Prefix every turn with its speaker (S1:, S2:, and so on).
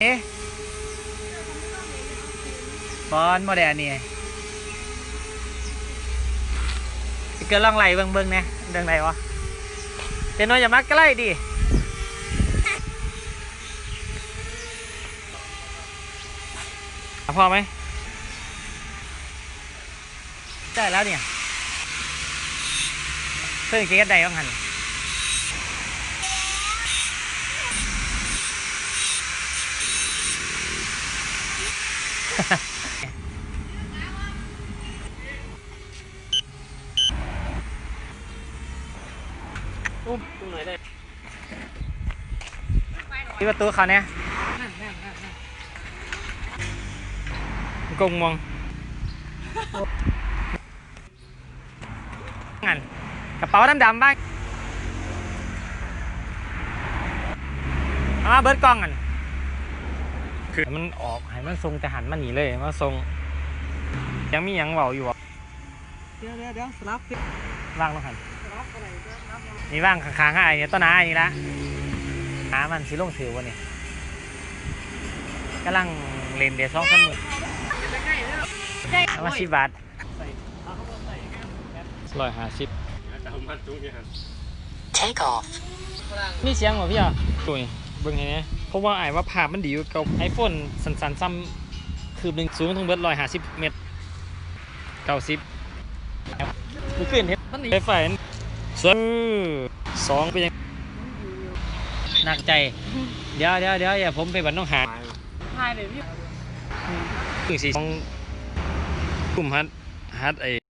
S1: บอลโมเดลนี่เกิดลองไหลเบิ่งเบิ่งนี่เรื่องไหนวะเป็นน้อยอย่ามาใกล้ดิพอไหมได้แล้วเนี่ยเพิ่งเช็ดได้บ้างหัน
S2: อุ้มตรงไหนได้
S1: ที่ประตูเขาเนี่ยกงมองงั้นกระเป๋าดำๆบ้างอามาเบิร์ดกล้องกัน คือมันออกให้มันทรงแต่หันมาหนีเลยมาทรง ยังมีหยังเบาอยู่อะ
S2: เดี๋ยวเดี๋ยวเดี๋ยวสลับสิ
S1: ว่างลงหัน
S2: สลับอะไรเดี๋ยวสลับยัง
S1: นี่ว่างข้างๆให้ไอ้เนี่ยต้นน้าไอ้นี่ละหามันสิลงถือวันนี้กำลังเล่นเดี๋ยวสองสามหมื่น
S2: จะใกล้แล้ว
S1: เอามาสิบบาท
S2: เอาเข้ามาใส่
S1: ร้อยห้าสิบ
S3: Take off.
S1: มีเสียงเหรอพี่อะตุยเบิ่งไงเนี่ย เพราะว่าไอ้ว่าภาพมันดีกว่าเก่าไอโฟนสันๆซ้ำคืบหนึ่งสูงทั้งเบิดร้อยห้าสิบเมตรเก้าสิบมีขึ้นเห็น
S2: มันหนี
S1: ไฟไฟสวยสองเป็นยังหนักใจ เดี๋ยวเดี๋ยวเดี๋ยวอย่าผมไปบันต้องหา
S2: ถ่ายเลยพี่
S1: ถึงสี่สองกลุ่มฮัดฮัดไอ